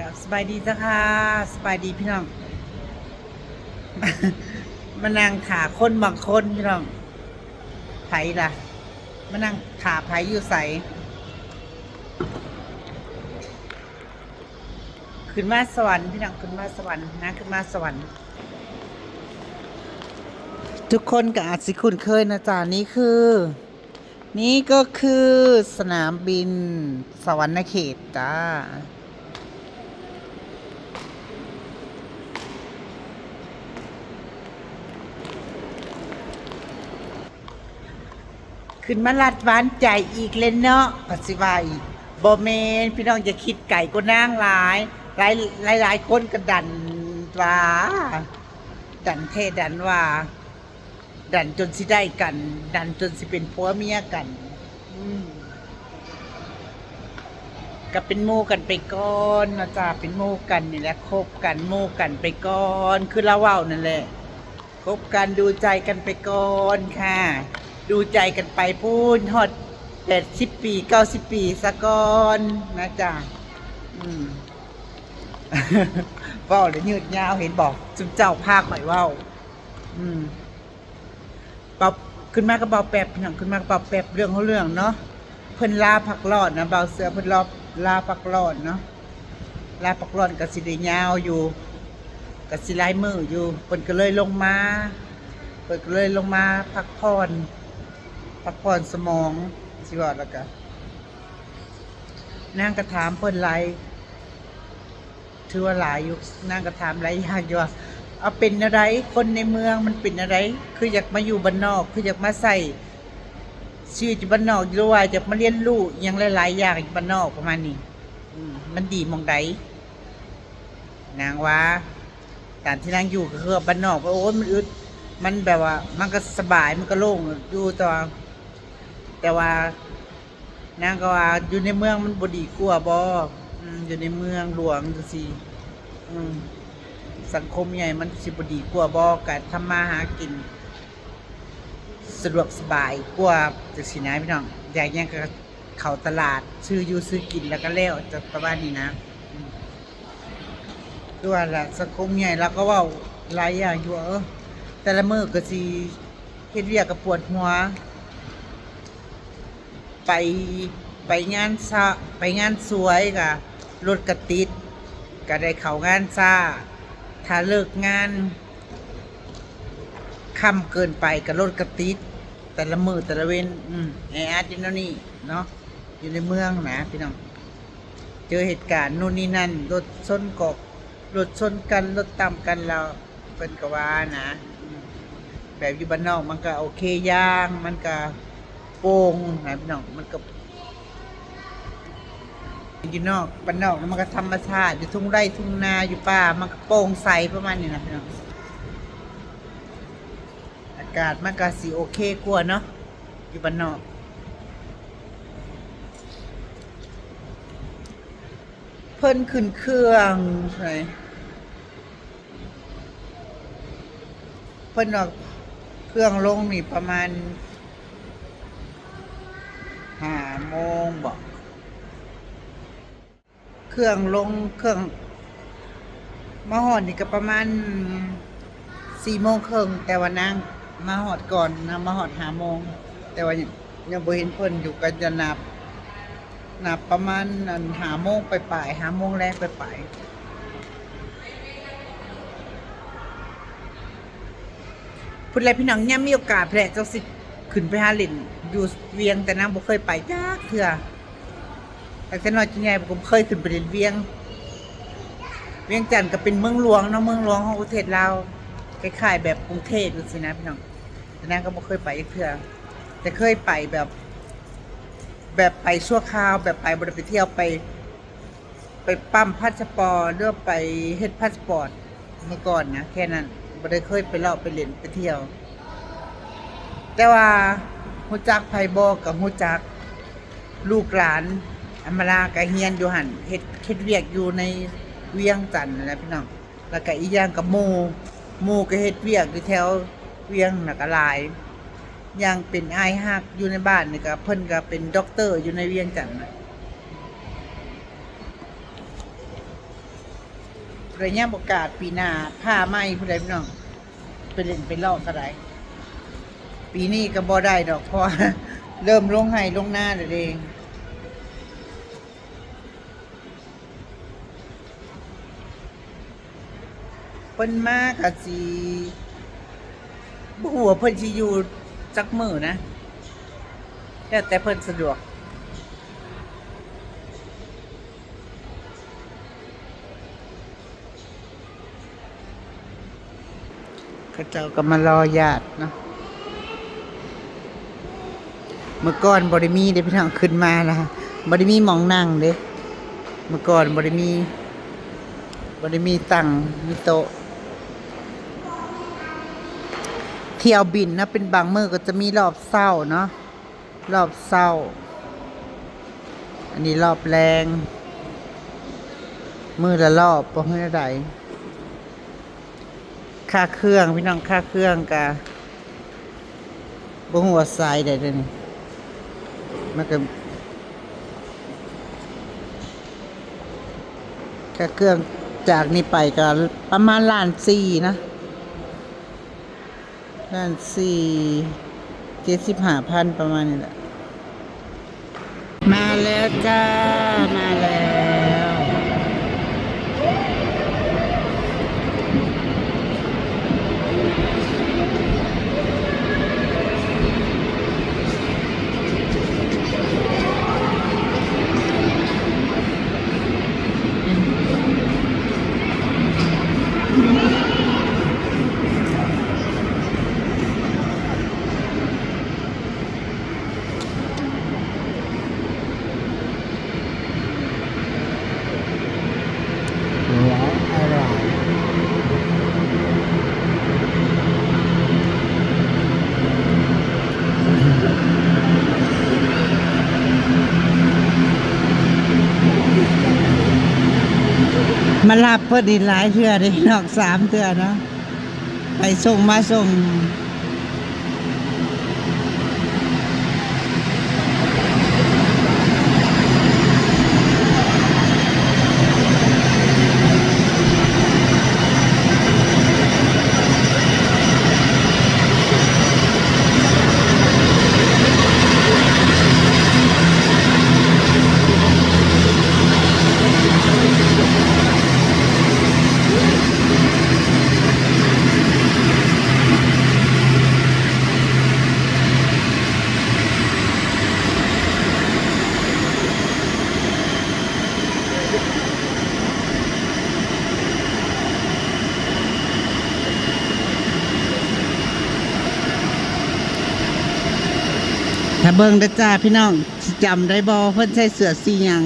กับสบายดีจ้ะค่ะสบายดีพี่น้อง มานั่งขาคนบางคนพี่น้องไผล่ะมานั่งขาไผอยู่ใสขึ้นมาสวรรค์พี่น้องขึ้นมาสวรรค์นะขึ้นมาสวรรค์ทุกคนก็อาจสิคุ้นเคยนะจ๊ะนี่คือ นี่ก็คือสนามบินสวรรณเขตจ้า ขึ้นมาลัดหวานใจอีกเลยเนาะปัสสิวาอีกบอเมนพี่น้องจะคิดไก่ก็นางหลาย หลายหลายหลายคนก็ดันว่าดันเทดันว่า ดันจนสิได้กัน ดันจนสิเป็นผัวเมียกันก็เป็นโมกันไปก่อนนะจ๊ะเป็นโมกันนี่แหละคบกันโมกันไปก่อน คือเราเว้านั่นแหละคบกันดูใจกันไปก่อนค่ะ ดูใจกันไปพูนฮอดแปดสิบปีเก้าสิบปีสะก่อนนะจ๊ะอืมว้าเลยยืดยาวเห็นบอกจุมเจ้าภาคหน่อยว้าอืมเบาขึ้นมาก็เบาแปบพี่น้องขึ้นมาก็เบาแปบเรื่องเของเรื่องเนาะเพิ่นลาพักรอดนะเบาเสือเพิ่นรอบลาพักรอดเนาะลาพักรอดก็สิได้ยาวอยู่ก็สิหลายมืออยู่เพิ่นก็เลยลงมาเพิ่นก็เลยลงมาพักผ่อน พักผ่อนสมองสิว่าแล้วก็นางก็ถามเพิ่นหลายถือว่าหลายอยู่นางก็ถามหลายอย่างอยู่ว่าเอาเป็นอะไรคนในเมืองมันเป็นอะไร คืออยากมาอยู่บ้านนอก คืออยากมาใส่ชีวิตอยู่บ้านนอกหรือว่าอยากมาเรียนรู้อยังหลายๆอย่างอยู่บ้านนอกประมาณนี้อืมมันดีหมองใดนางว่าการที่นางอยู่ก็คือบ้านนอกว่าโอ้ยมันอึดมันแบบว่า มันก็สบายมันก็โล่งอยู่แตัวา แต่ว่านางก็ว่าอยู่ในเมืองมันบดีกว่าบอมอยู่ในเมืองหลวงจังซี่อืมสังคมใหญ่มันสิบดีกว่าบอการทำมาหากิน สะดวกสบายกว่าจากสินะพี่น้องอยากยังก็เข้าตลาด ซื้ออยู่ซื้อกินแล้วก็แล้วจะประมาณนี้นะอืมด้วยละสังคมใหญ่แล้วก็เว่าหลายอย่างอยู่ว่าเออแต่ละมือก็สิเฮ็ดเวียกกับปวดหัว ไปไปงานซะไปงานสวยกะรถกระติดก็ได้เข้างานซาถ้าเลิกงานค่ำเกินไปก็รถกระติดแต่ละมือแต่ละเว้นอืมแออัดอยู่นนนี่เนาะอยู่ในเมืองนะพี่น้องเจอเหตุการณ์นู่นนี่นั่นรถชนกบรถชนกันรถตามกันเราเป็นกว่านะ แบบอยู่บ้านนอกมันก็โอเคย่างมันก็ โป่งนะพี่น้องมันก็อยู่นอกบ้านนอกมันก็ธรรมชาติอยู่ทุ่งไร่ทุ่งนาอยู่ป่ามันก็โป่งใสประมาณนี้นะพี่น้องอากาศมันก็สีโอเคกว่าเนาะอยู่บ้านนอกเพิ่นขึ้นเครื่องใช่เพิ่นออกเครื่องลงนี่ประมาณ โมงบอกเครื่องลงเครื่องมาหอดนี่ก็ประมาณสี่โมงครึ่งแต่ว่านั่งมาหอดก่อนนะมาหอดหาโมง แต่ว่ายังบ่เห็นเพิ่นอยู่กันจะนับนับประมาณนหาโมงไปปลายหาโมงแรกไปปลายพูดอะไรพี่น้องเนี่ยมีโอกาสแพร่เจ้าสิขึ้นไปหาเลิน อยู่เวียงแต่นางบ่เคยไปจักเถื่อแต่แต่น้อยจนใหญ่ผมเคยขึ้นไปเรียนเวียง เวียงจันทน์ก็เป็นเมืองหลวงเนาะเมืองหลวงของประเทศเราคล้ายๆแบบกรุงเทพดูสินะพี่น้องแต่นั้นก็บ่เคยไปอีกเทื่อแต่เคยไปแบบ แบบไปชั่วคราว แบบไปบริไปเที่ยวไปไปปั๊มพาสปอร์ตหรือว่าไปเฮ็ดพาสปอร์ตเมื่อก่อนนะแค่นั้นบ่ได้เคยไปเลาะไปเล่นไปเที่ยว แต่ว่า ฮู้จักไผบ่กับฮู้จักลูกหลานอมาลากะเฮียนอยู่หันเฮ็ดเฮ็ดเวียกอยู่ในเวียงจันทน์นั่นแหละพี่น้องแล้วก็อีกอย่างกับหมู่หมู่ก็เฮ็ดเวียกอยู่แถวเวียงน่ะก็หลายอย่างเป็นอายฮักอยู่ในบ้านนี่ก็เพิ่นก็เป็นด็อกเตอร์อยู่ในเวียงจันทน์น่ะระยะโอกาสปีหน้าผ้าไหมผู้ใดพี่น้องไปเล่นไปลอกก็ได้ ปีนี้ก็บ่ได้ดอกพราะว่าเริ่มลงไห้ลงหน้าเลยเองเพิ่นมากอะสิบ่ฮู้ว่าเพิ่นสิอยู่จักมือนะแล้วแต่เพิ่นสะดวกขาเจ้าก็มารอญาติเนาะ เมื่อก่อนบริมีเด้พี่น้องขึ้นมานะบริมีมองนั่งเด้เมื่อก่อนบริมีบริมีตังมีโต๊ะเที่ยวบินนะเป็นบางมือก็จะมีรอบเศร้าเนาะรอบเศร้า อันนี้รอบแรง มือละรอบปะเมื่อใดค่าเครื่องพี่น้องค่าเครื่องกะบ่หัวทรายได้เลยนี่ มันก็ค่เครื่องจากนี้ไปก็ประมาณล้านสี่นะล้านสี่เจ็ดสิบห้าพันประมาณนี้แหละ มาแล้วจ้า มาแล้ว มารับเพื่อดีหลายเทื่อดินอกสามเทื่อเนาะไปส่งมาส่ง เบิ้งด้จ้าพี่น้องจำได้บอเพิ่นใส่เสื้อสีหยัง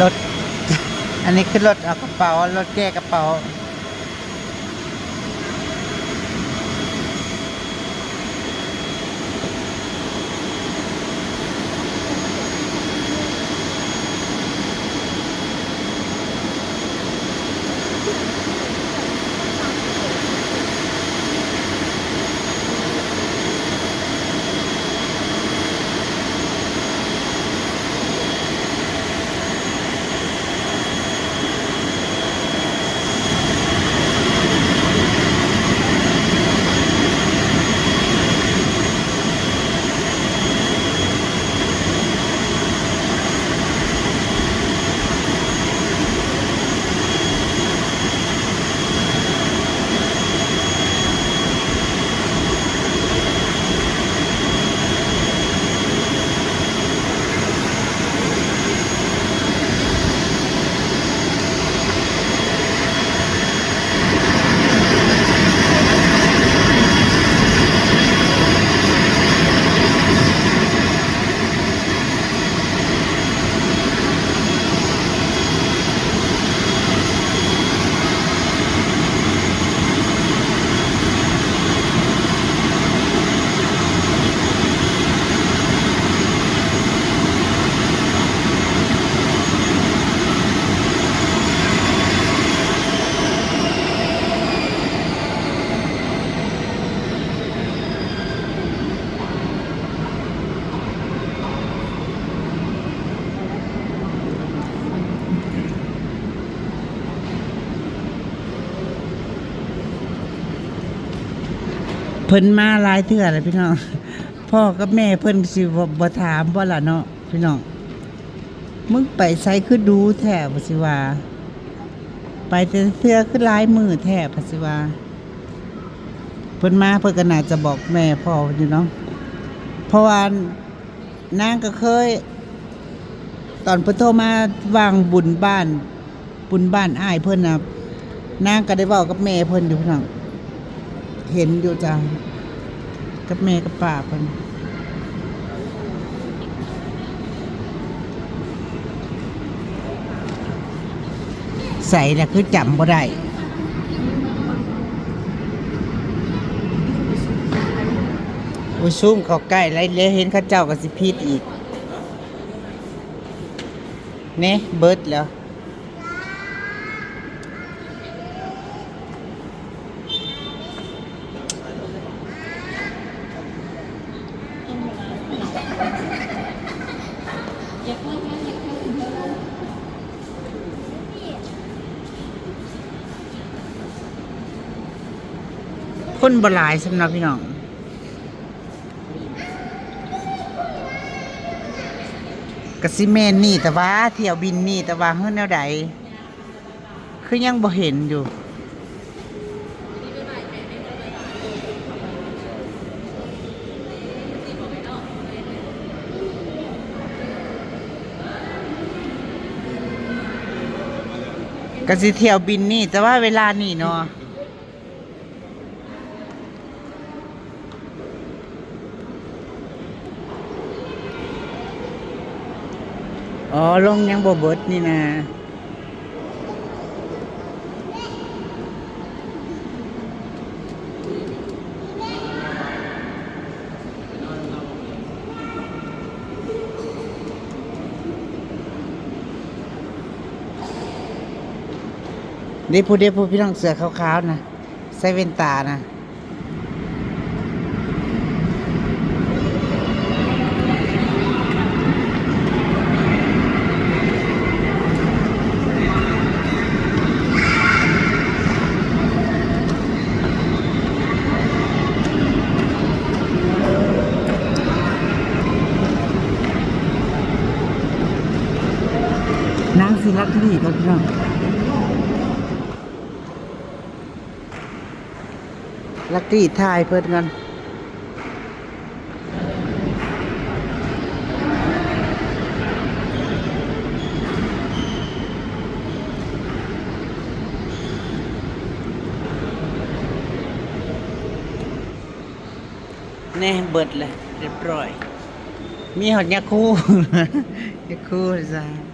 รถ อันนี้คือรถเอากระเป๋ารถแก้กระเป๋า พิ่นมาหลายเทื่อแล้วพี่น้อง พ่อกับแม่เพิ่นสิบ่บ่ถามบ่ล่ะเนาะพี่น้อง มึงไปไสคือดูแท้บ่สิว่า ไปแต่เทื่อคือหลายมือแท้บ่สิว่า เพิ่นมาเพิ่นก็น่าจะบอกแม่พ่ออยู่เนาะ เพราะว่านางก็เคย ตอนเพิ่นโทรมาวางบุญบ้าน บุญบ้านอ้ายเพิ่นน่ะนางก็ได้เว้ากับแม่เพิ่นอยู่พี่น้อง เห็นอยู่จ้ะกับแม่กับป้าเพิ่นใส่น่ะคือจำบ่ได้โอ้ซุ่มเขาใกล้แล้วเลยเห็นข้าเจ้ากับสิพีดอีก เนี่ยเบิดแล้ว คนบหลายสำหรับพี่น้อง กสิเมนนี่แต่ว่าเที่ยวบินนี่แต่ว่าเฮือนแนวใดคือยังบ่เห็นอยู่ กสิเที่ยวบินนี่ แต่ว่าเวลานี่เนาะอ๋อ ลงยังบ่เบิดนี่นะ นี่ผู้เดียวผู้พี่น้องเสือขาวๆนะใส่เวนตานะนางสิรักดีก็พี่น้อง ลักดีทายเพิ่นกันแน่เบิดเลยเรียบร้อย มีหอดยาคู ยาคูจ้า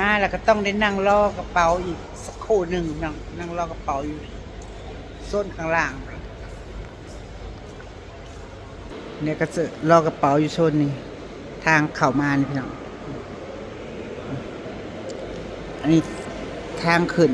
มาแล้วก็ต้องได้นั่งรอกระเป๋าอีกสักคู่หนึ่งนั่งนั่งรอกระเป๋าอยู่ส้นข้างล่าง เนี่ยก็จะรอกระเป๋าอยู่โซนนี้ ทางเข้ามานี่พี่น้องอันนี้ทางขึ้น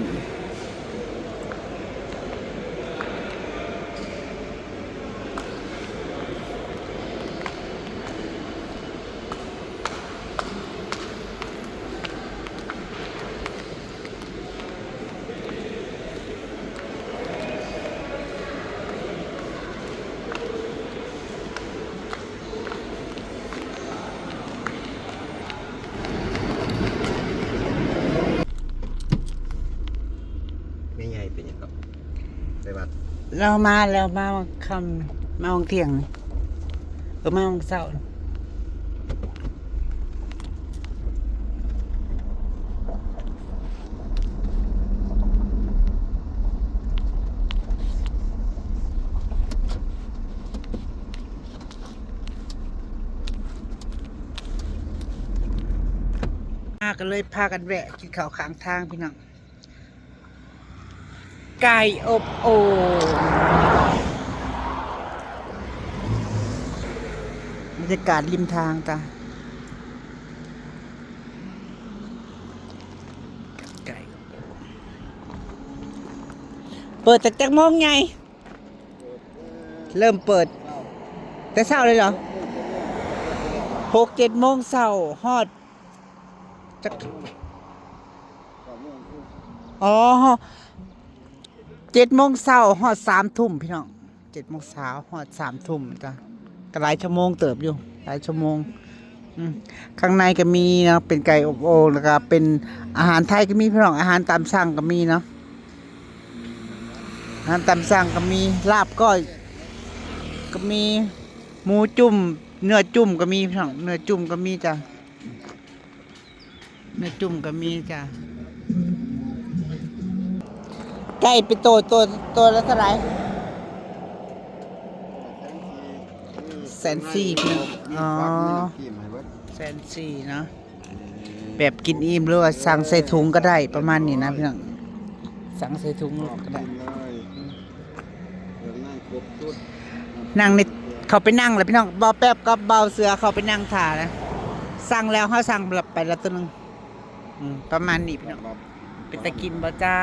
ไม่ใหญ่เป็นยังไงไปวัด เรามาแล้วมาคำมาวันเที่ยงนี่เออมาวันเสาร์มากันเลยพากันแวะกินข้าวข้างทางพี่น้อง ไก่อบโอ่งบรรยากาศริมทางตาไก่เปิดแต่จักโมงไง เริ่มเปิด แต่เช้าเลยเหรอหกเจ็ดโมงเช้าฮอดจักอ๋อ เจ็ดโมงเช้าหอดสามทุ่มพี่น้องเจ็ดโมงเช้าหอดสามทุ่มจ้ะก็หลายชั่วโมงเติบอยู่ หลายชั่วโมงข้างในก็มีเนาะเป็นไก่อบโอ่งแล้วก็เป็นอาหารไทยก็มีพี่น้องอาหารตามสั่งก็มีเนาะอาหารตามสั่งก็มีลาบก้อยก็มีหมูจุ่ม เนื้อจุ่มก็มีพี่น้องเนื้อจุ่มก็มีจ้ะเนื้อจุ่มก็มีจ้ะ ไก่เป็นตัวตัวตัวละเท่าไหร่แสนสี่พี่น้องอ๋อแสนสี่เนาะแบบกินอิ่มหรือว่าสั่งใส่ถุงก็ได้ประมาณนี้นะพี่น้องสั่งใส่ถุงก็ได้นั่งในเขาไปนั่งเลยพี่น้องเบาแป๊บกับเบาเสือเขาไปนั่งถ่านะสั่งแล้วเขาสั่งแบบไปแล้วตัวหนึงอืมประมาณนี้พี่น้องเป็นตะกินบ่จ้า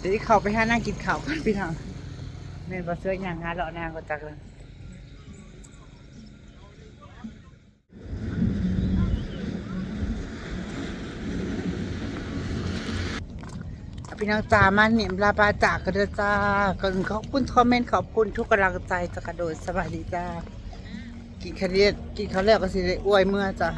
เดี๋ยวเขาไปหานั่งกินข้าวกันพี่น้องเม่นบ่เสืออย่างงานเลาะนางก็จักเลยพี่น้องจ้ามาเนี่ยลาปลาจากกันเด้อจ้าก็ขอบคุณคอมเมนต์ขอบคุณทุกกำลังใจจะกระโดดสวัสดีจ้ากินข้าวเรียกกินข้าวแล้วก็สิได้อวยเมื่อจ้า